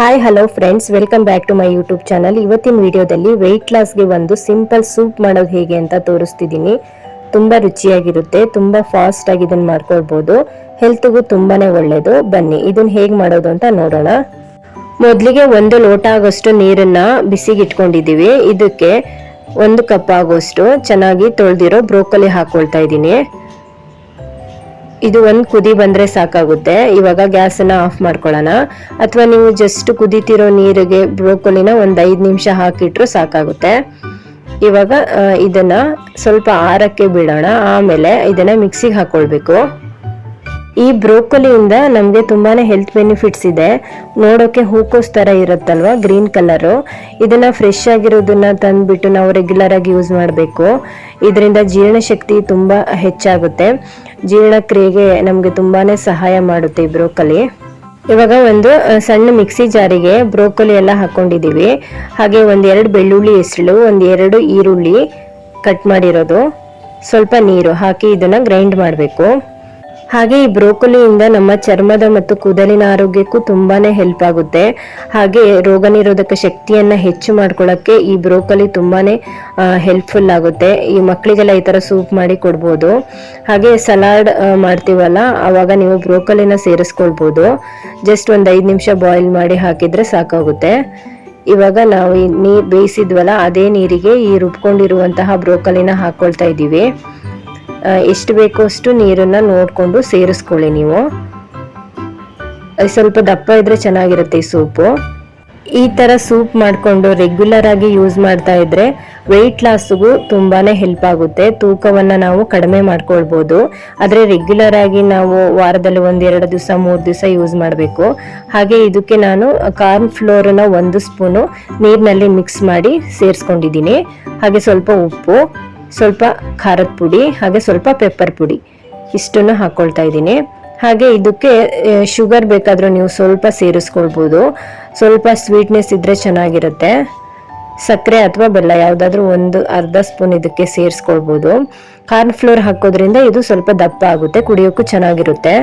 Hi hello friends welcome back to my YouTube channel ಇವತ್ತಿನ ವಿಡಿಯೋದಲ್ಲಿ weight ಲಾಸ್ಗೆ ಒಂದು simple soup ಮಾಡೋದು ಹೇಗೆ ಅಂತ ತೋರಿಸ್ತಿದ್ದೀನಿ. ತುಂಬ ರುಚಿಯಾಗಿರುತ್ತೆ, ತುಂಬ ಫಾಸ್ಟ್ ಆಗಿ ಇದನ್ನು ಮಾಡ್ಕೊಳ್ಬೋದು. ಹೆಲ್ತ್ಗೂ ತುಂಬಾನೇ ಒಳ್ಳೆಯದು ಬನ್ನಿ, ಇದನ್ನ ಹೇಗೆ ಮಾಡೋದು ಅಂತ ನೋಡೋಣ. ಮೊದಲಿಗೆ ಒಂದು ಲೋಟ ಆಗೋಷ್ಟು ನೀರನ್ನ ಬಿಸಿಗೆ ಇಟ್ಕೊಂಡಿದ್ದೀವಿ. ಇದಕ್ಕೆ ಒಂದು ಕಪ್ ಆಗೋಷ್ಟು ಚೆನ್ನಾಗಿ ತೊಳೆದಿರೋ ಬ್ರೋಕಲಿ ಹಾಕೊಳ್ತಾ ಇದ್ದೀನಿ. ಇದು ಒಂದು ಕುದಿ ಬಂದರೆ ಸಾಕಾಗುತ್ತೆ. ಇವಾಗ ಗ್ಯಾಸನ್ನ ಆಫ್ ಮಾಡ್ಕೊಳ್ಳೋಣ. ಅಥವಾ ನೀವು ಜಸ್ಟ್ ಕುದಿತಿರೋ ನೀರಿಗೆ ಬ್ರೋಕೊಲಿನ ಒಂದು ಐದು ನಿಮಿಷ ಹಾಕಿಟ್ರು ಸಾಕಾಗುತ್ತೆ. ಇವಾಗ ಇದನ್ನು ಸ್ವಲ್ಪ ಆರಕ್ಕೆ ಬಿಡೋಣ. ಆಮೇಲೆ ಇದನ್ನ ಮಿಕ್ಸಿಗೆ ಹಾಕ್ಕೊಳ್ಬೇಕು ಈ ಬ್ರೋಕೊಲಿಯಿಂದ ನಮಗೆ ತುಂಬಾ ಹೆಲ್ತ್ ಬೆನಿಫಿಟ್ಸ್ ಇದೆ. ನೋಡೋಕೆ ಹೂಕೋಸ್ ಥರ ಇರುತ್ತಲ್ವಾ? Green colour. ಇದನ್ನು ಫ್ರೆಶ್ ಆಗಿರೋದನ್ನ ತಂದ್ಬಿಟ್ಟು ನಾವು ರೆಗ್ಯುಲರ್ ಆಗಿ ಯೂಸ್ ಮಾಡಬೇಕು. ಇದರಿಂದ ಜೀರ್ಣಶಕ್ತಿ ತುಂಬ ಹೆಚ್ಚಾಗುತ್ತೆ. ಜೀರ್ಣಕ್ರಿಯೆಗೆ ನಮಗೆ ತುಂಬಾನೇ ಸಹಾಯ ಮಾಡುತ್ತೆ ಈ ಬ್ರೋಕಲಿ. ಇವಾಗ ಒಂದು ಸಣ್ಣ ಮಿಕ್ಸಿ ಜಾರಿಗೆ ಬ್ರೋಕಲಿ ಎಲ್ಲ ಹಾಕೊಂಡಿದ್ದೀವಿ ಹಾಗೆ ಒಂದೆರಡು ಬೆಳ್ಳುಳ್ಳಿ ಹೆಸರು ಒಂದ್ ಎರಡು ಈರುಳ್ಳಿ ಕಟ್ ಮಾಡಿರೋದು. ಸ್ವಲ್ಪ ನೀರು ಹಾಕಿ ಇದನ್ನ ಗ್ರೈಂಡ್ ಮಾಡಬೇಕು. ಹಾಗೆ ಈ ಬ್ರೋಕೊಲಿಯಿಂದ ನಮ್ಮ ಚರ್ಮದ ಮತ್ತು ಕೂದಲಿನ ಆರೋಗ್ಯಕ್ಕೂ ತುಂಬಾನೇ ಹೆಲ್ಪ್ ಆಗುತ್ತೆ. ಹಾಗೆ ರೋಗ ನಿರೋಧಕ ಶಕ್ತಿಯನ್ನ ಹೆಚ್ಚು ಮಾಡ್ಕೊಳ್ಳೋಕ್ಕೆ ಈ ಬ್ರೋಕೊಲಿ ತುಂಬಾನೇ ಹೆಲ್ಪ್ಫುಲ್ ಆಗುತ್ತೆ. ಈ ಮಕ್ಕಳಿಗೆಲ್ಲ ಈ ತರ ಸೂಪ್ ಮಾಡಿ ಕೊಡ್ಬೋದು. ಹಾಗೆ ಸಲಾಡ್ ಮಾಡ್ತೀವಲ್ಲ ಆವಾಗ ನೀವು ಬ್ರೋಕೊಲಿನ ಸೇರಿಸ್ಕೊಳ್ಬೋದು. ಜಸ್ಟ್ ಒಂದು ಐದು ನಿಮಿಷ ಬಾಯ್ಲ್ ಮಾಡಿ ಹಾಕಿದ್ರೆ ಸಾಕಾಗುತ್ತೆ. ಇವಾಗ ನಾವು ನೀರು ಬೇಯಿಸಿದ್ವಲ್ಲ, ಅದೇ ನೀರಿಗೆ ಈ ರುಬ್ಕೊಂಡಿರುವಂತಹ ಬ್ರೋಕಲಿನ ಹಾಕೊಳ್ತಾ ಇದ್ದೀವಿ. ಎಷ್ಟು ಬೇಕೋ ಅಷ್ಟು ನೀರನ್ನ ನೋಡ್ಕೊಂಡು ಸೇರಿಸ್ಕೊಳ್ಳಿ ನೀವು. ಸ್ವಲ್ಪ ದಪ್ಪ ಇದ್ರೆ ಚೆನ್ನಾಗಿರುತ್ತೆ ಈ ಸೂಪು. ಈ ತರ ಸೂಪ್ ಮಾಡ್ಕೊಂಡು ರೆಗ್ಯುಲರ್ ಆಗಿ ಯೂಸ್ ಮಾಡ್ತಾ ಇದ್ರೆ ವೆಯ್ಟ್ ಲಾಸ್ಗೂ ತುಂಬಾನೇ ಹೆಲ್ಪ್ ಆಗುತ್ತೆ. ತೂಕವನ್ನ ನಾವು ಕಡಿಮೆ ಮಾಡ್ಕೊಳ್ಬೋದು. ಆದರೆ ರೆಗ್ಯುಲರ್ ಆಗಿ ನಾವು ವಾರದಲ್ಲಿ ಒಂದೆರಡು ದಿವಸ, ಮೂರು ದಿವಸ ಯೂಸ್ ಮಾಡಬೇಕು. ಹಾಗೆ ಇದಕ್ಕೆ ನಾನು ಕಾರ್ನ್ ಫ್ಲೋರನ್ನ ಒಂದು ಸ್ಪೂನು ನೀರಿನಲ್ಲಿ ಮಿಕ್ಸ್ ಮಾಡಿ ಸೇರಿಸ್ಕೊಂಡಿದ್ದೀನಿ. ಹಾಗೆ ಸ್ವಲ್ಪ ಉಪ್ಪು. ಸ್ವಲ್ಪ ಖಾರದ ಪುಡಿ ಹಾಗೆ ಸ್ವಲ್ಪ ಪೆಪ್ಪರ್ ಪುಡಿ. ಇಷ್ಟನ್ನು ಹಾಕ್ಕೊಳ್ತಾ ಇದ್ದೀನಿ. ಹಾಗೆ ಇದಕ್ಕೆ ಶುಗರ್ ಬೇಕಾದರೂ ನೀವು ಸ್ವಲ್ಪ ಸೇರಿಸ್ಕೊಳ್ಬೋದು. ಸ್ವಲ್ಪ ಸ್ವೀಟ್ನೆಸ್ ಇದ್ದರೆ ಚೆನ್ನಾಗಿರುತ್ತೆ. ಸಕ್ಕರೆ ಅಥವಾ ಬೆಲ್ಲ ಯಾವುದಾದ್ರೂ ಒಂದು ಅರ್ಧ ಸ್ಪೂನ್ ಇದಕ್ಕೆ ಸೇರಿಸ್ಕೊಳ್ಬೋದು. ಕಾರ್ನ್ ಫ್ಲೋರ್ ಹಾಕೋದ್ರಿಂದ ಇದು ಸ್ವಲ್ಪ ದಪ್ಪ ಆಗುತ್ತೆ, ಕುಡಿಯೋಕ್ಕೂ ಚೆನ್ನಾಗಿರುತ್ತೆ.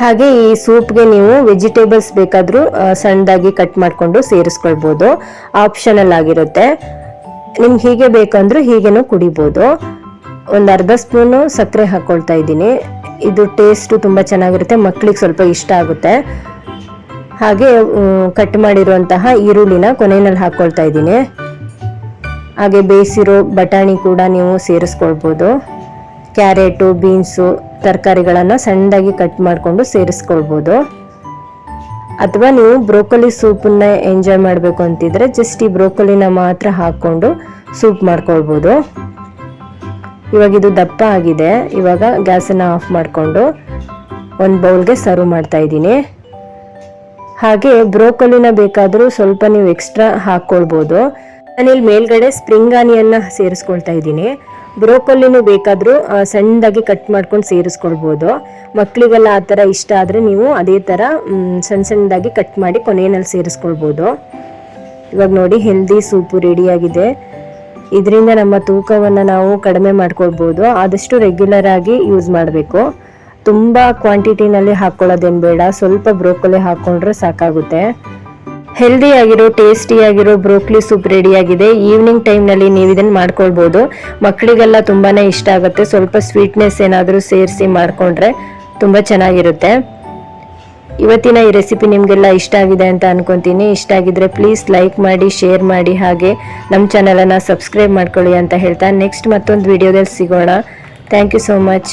ಹಾಗೆ ಈ ಸೂಪ್ಗೆ ನೀವು ವೆಜಿಟೇಬಲ್ಸ್ ಬೇಕಾದರೂ ಸಣ್ಣದಾಗಿ ಕಟ್ ಮಾಡಿಕೊಂಡು ಸೇರಿಸ್ಕೊಳ್ಬೋದು. ಆಪ್ಷನಲ್ ಆಗಿರುತ್ತೆ. ನಿಮ್ಗೆ ಹೀಗೆ ಬೇಕಂದ್ರೂ ಹೀಗೇನೂ ಕುಡಿಬೋದು. ಒಂದು ಅರ್ಧ ಸ್ಪೂನು ಸಕ್ಕರೆ ಹಾಕ್ಕೊಳ್ತಾ ಇದ್ದೀನಿ. ಇದು ಟೇಸ್ಟು ತುಂಬ ಚೆನ್ನಾಗಿರುತ್ತೆ ಮಕ್ಕಳಿಗೆ ಸ್ವಲ್ಪ ಇಷ್ಟ ಆಗುತ್ತೆ. ಹಾಗೆ ಕಟ್ ಮಾಡಿರುವಂತಹ ಈರುಳ್ಳಿನ ಕೊನೆಯಲ್ಲಿ ಹಾಕ್ಕೊಳ್ತಾ ಇದ್ದೀನಿ. ಹಾಗೆ ಬೇಯಿಸಿರೋ ಬಟಾಣಿ ಕೂಡ ನೀವು ಸೇರಿಸ್ಕೊಳ್ಬೋದು. ಕ್ಯಾರೆಟು, ಬೀನ್ಸು, ತರಕಾರಿಗಳನ್ನು ಸಣ್ಣದಾಗಿ ಕಟ್ ಮಾಡಿಕೊಂಡು ಸೇರಿಸ್ಕೊಳ್ಬೋದು. ಅಥವಾ ನೀವು ಬ್ರೋಕೊಲಿ ಸೂಪನ್ನ ಎಂಜಾಯ್ ಮಾಡಬೇಕು ಅಂತಿದ್ರೆ ಜಸ್ಟ್ ಈ ಬ್ರೋಕೊಲಿನ ಮಾತ್ರ ಹಾಕ್ಕೊಂಡು ಸೂಪ್ ಮಾಡ್ಕೊಳ್ಬೋದು. ಇವಾಗ ಇದು ದಪ್ಪ ಆಗಿದೆ. ಇವಾಗ ಗ್ಯಾಸನ್ನು ಆಫ್ ಮಾಡಿಕೊಂಡು ಒಂದು ಬೌಲ್ಗೆ ಸರ್ವ್ ಮಾಡ್ತಾ ಇದ್ದೀನಿ. ಹಾಗೆ ಬ್ರೋಕೊಲಿನ ಬೇಕಾದರೂ ಸ್ವಲ್ಪ ನೀವು ಎಕ್ಸ್ಟ್ರಾ ಹಾಕ್ಕೊಳ್ಬೋದು. ನಾನಿಲ್ಲಿ ಮೇಲ್ಗಡೆ ಸ್ಪ್ರಿಂಗ್ ಆನಿಯನ್ನ ಸೇರಿಸ್ಕೊಳ್ತಾ ಇದ್ದೀನಿ. ಬ್ರೋಕೊಲಿನೂ ಬೇಕಾದರೂ ಸಣ್ಣದಾಗಿ ಕಟ್ ಮಾಡ್ಕೊಂಡು ಸೇರಿಸ್ಕೊಳ್ಬೋದು ಮಕ್ಕಳಿಗೆಲ್ಲ ಆ ಥರ ಇಷ್ಟ ಆದರೆ ನೀವು ಅದೇ ಥರ ಸಣ್ಣ ಸಣ್ಣದಾಗಿ ಕಟ್ ಮಾಡಿ ಕೊನೆಯಲ್ಲಿ ಸೇರಿಸ್ಕೊಳ್ಬೋದು. ಇವಾಗ ನೋಡಿ, ಹೆಲ್ದಿ ಸೂಪು ರೆಡಿಯಾಗಿದೆ. ಇದರಿಂದ ನಮ್ಮ ತೂಕವನ್ನು ನಾವು ಕಡಿಮೆ ಮಾಡ್ಕೊಳ್ಬೋದು. ಆದಷ್ಟು ರೆಗ್ಯುಲರ್ ಆಗಿ ಯೂಸ್ ಮಾಡಬೇಕು. ತುಂಬ ಕ್ವಾಂಟಿಟಿನಲ್ಲಿ ಹಾಕ್ಕೊಳ್ಳೋದೇನು ಬೇಡ. ಸ್ವಲ್ಪ ಬ್ರೋಕೊಲಿ ಹಾಕ್ಕೊಂಡ್ರೆ ಸಾಕಾಗುತ್ತೆ. ಹೆಲ್ದಿ ಆಗಿರೋ ಟೇಸ್ಟಿ ಆಗಿರೋ ಬ್ರೋಕ್ಲಿ ಸೂಪ್ ರೆಡಿ ಆಗಿದೆ. ಈವ್ನಿಂಗ್ ಟೈಮ್ನಲ್ಲಿ ನೀವು ಇದನ್ನು ಮಾಡ್ಕೊಳ್ಬೋದು. ಮಕ್ಕಳಿಗೆಲ್ಲ ತುಂಬಾನೇ ಇಷ್ಟ ಆಗುತ್ತೆ. ಸ್ವಲ್ಪ ಸ್ವೀಟ್ನೆಸ್ ಏನಾದರೂ ಸೇರಿಸಿ ಮಾಡಿಕೊಂಡ್ರೆ ತುಂಬ ಚೆನ್ನಾಗಿರುತ್ತೆ. ಇವತ್ತಿನ ಈ ರೆಸಿಪಿ ನಿಮಗೆಲ್ಲ ಇಷ್ಟ ಆಗಿದೆ ಅಂತ ಅನ್ಕೊಂತೀನಿ. ಇಷ್ಟ ಆಗಿದ್ರೆ ಪ್ಲೀಸ್ ಲೈಕ್ ಮಾಡಿ ಶೇರ್ ಮಾಡಿ, ಹಾಗೆ ನಮ್ಮ ಚಾನಲನ್ನು ಸಬ್ಸ್ಕ್ರೈಬ್ ಮಾಡ್ಕೊಳ್ಳಿ ಅಂತ ಹೇಳ್ತಾ. ನೆಕ್ಸ್ಟ್ ಮತ್ತೊಂದು ವಿಡಿಯೋದಲ್ಲಿ ಸಿಗೋಣ. Thank you so much